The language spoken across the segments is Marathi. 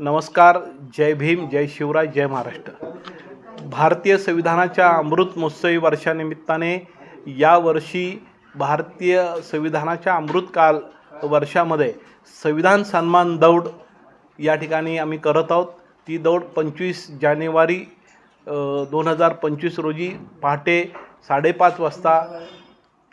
नमस्कार जय भीम जय शिवराय जय महाराष्ट्र. भारतीय संविधानाच्या अमृत महोत्सवी वर्षानिमित्ताने यावर्षी भारतीय संविधानाच्या अमृतकाल वर्षामध्ये संविधान सन्मान दौड या ठिकाणी आम्ही करत आहोत. ती दौड पंचवीस जानेवारी दोन हजार पंचवीस रोजी पहाटे साडेपाच वाजता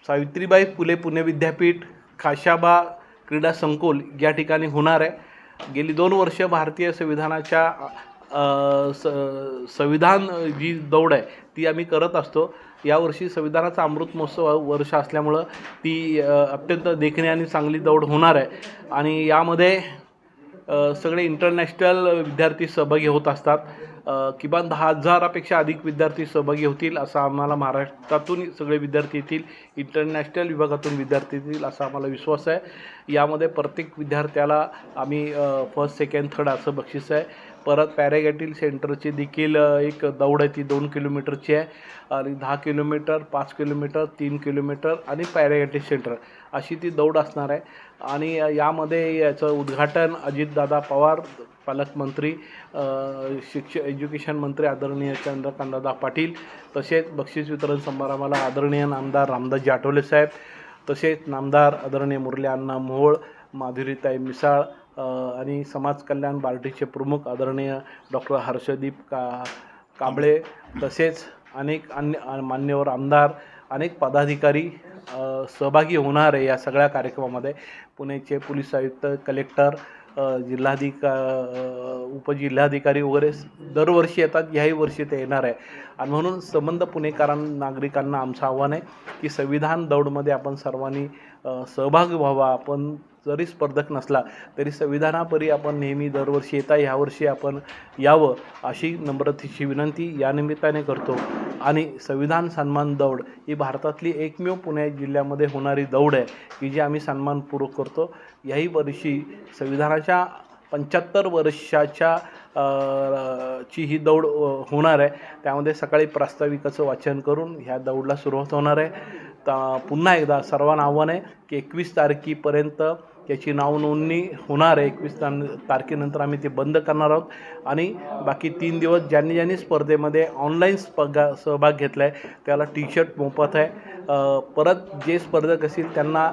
सावित्रीबाई फुले पुणे विद्यापीठ खाशाबा क्रीडा संकुल या ठिकाणी होणार आहे. गेली दोन वर्ष भारतीय संविधानाच्या स संविधान जी दौड आहे ती आम्ही करत असतो. यावर्षी संविधानाचा अमृत महोत्सव वर्ष असल्यामुळं ती अत्यंत देखणी आणि चांगली दौड होणार आहे. आणि यामध्ये सगळे इंटरनॅशनल विद्यार्थी सहभागी होत असतात. किमान दहा हजारापेक्षा अधिक विद्यार्थी सहभागी होतील असं आम्हाला महाराष्ट्रातून सगळे विद्यार्थी येतील इंटरनॅशनल विभागातून विद्यार्थी येतील असा आम्हाला विश्वास आहे. यामध्ये प्रत्येक विद्यार्थ्याला आम्ही फर्स्ट सेकंड थर्ड असं बक्षीस आहे. परत पॅरेगॅटील सेंटरची देखील एक दौड आहे ती दोन किलोमीटरची आहे. आणि दहा किलोमीटर पाच किलोमीटर तीन किलोमीटर आणि पॅरेगॅटील सेंटर अशी ती दौड असणार आहे. आणि यामध्ये याचं उद्घाटन अजितदादा पवार पालकमंत्री शिक्ष एज्युकेशन मंत्री आदरणीय चंद्रकांतदादा पाटील तसेच बक्षीस वितरण समारंभाला आदरणीय नामदार रामदासजी आठवले साहेब तसेच नामदार आदरणीय मुरली अण्णा मोहोळ माधुरीताई मिसाळ आणि समाज कल्याण पार्टीचे प्रमुख आदरणीय डॉक्टर हर्षदीप का कांबळे तसेच अनेक अन्य मान्यवर आमदार अनेक पदाधिकारी सहभागी होणार आहे या सगळ्या कार्यक्रमामध्ये. पुण्याचे पोलीस आयुक्त कलेक्टर जिल्हाधिका उपजिल्हाधिकारी वगैरे दरवर्षी येतात ह्याही वर्षी ते येणार आहे. आणि म्हणून संबंध पुणेकरां नागरिकांना आमचं आव्हान आहे की संविधान दौडमध्ये आपण सर्वांनी सहभाग व्हावा. आपण जरी स्पर्धक नसला तरी संविधानापरी आपण नेहमी दरवर्षी येता ह्यावर्षी आपण यावं अशी नम्रतेची विनंती या निमित्ताने करतो. आणि संविधान सन्मान दौड ही भारतातली एकमेव पुणे जिल्ह्यामध्ये होणारी दौड आहे की जी आम्ही सन्मानपूर्वक करतो. याही वर्षी संविधानाच्या पंच्याहत्तर वर्षाच्या ची ही दौड होणार आहे. त्यामध्ये सकाळी प्रास्ताविकाचं वाचन करून ह्या दौडला सुरुवात होणार आहे. तर पुन्हा एकदा सर्वांना आव्हान आहे की एकवीस तारखेपर्यंत याची नावनोंदणी होणार आहे. एकवीस तार तारखेनंतर आम्ही ते बंद करणार आहोत. आणि बाकी तीन दिवस ज्यांनी ज्यांनी स्पर्धेमध्ये ऑनलाईन स्पर्धा सहभाग घेतला आहे त्याला टी शर्ट मोफत आहे. परत जे स्पर्धक असतील त्यांना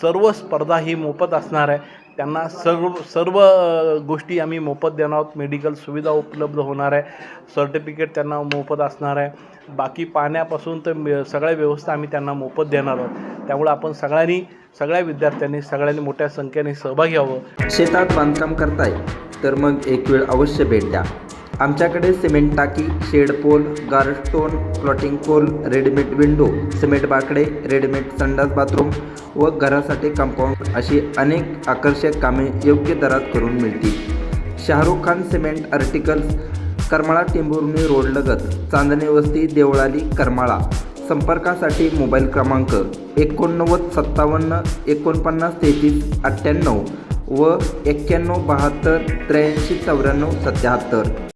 सर्व स्पर्धा ही मोफत असणार आहे. त्यांना सर्व सर्व गोष्टी आम्ही मोफत देणार आहोत. मेडिकल सुविधा उपलब्ध होणार आहे. सर्टिफिकेट त्यांना मोफत असणार आहे. बाकी पाण्यापासून तर सगळ्या व्यवस्था आम्ही त्यांना मोफत देणार आहोत. त्यामुळे आपण सगळ्यांनी सगळ्या विद्यार्थ्यांनी सगळ्यांनी मोठ्या संख्येने सहभागी व्हावं. शेतात बांधकाम करताय तर मग एक वेळ अवश्य भेट द्या. आमच्याकडे सिमेंट टाकी shed pole गारस्टोन plotting pole readymade window cement बाकडे रेडीमेड संडास बाथरूम व घरासाठी कंपाऊंड अशी अनेक आकर्षक कामे योग्य दरात करून मिळतील. शाहरुख खान सिमेंट आर्टिकल्स करमाळा टेंभुर्णी रोडलगत चांदणी वस्ती देवळाली करमाळा. संपर्कासाठी मोबाईल क्रमांक एकोणनव्वद सत्तावन्न एकोणपन्नास तेहतीस अठ्ठ्याण्णव व एक्क्याण्णव बहात्तर त्र्याऐंशी चौऱ्याण्णव सत्याहत्तर.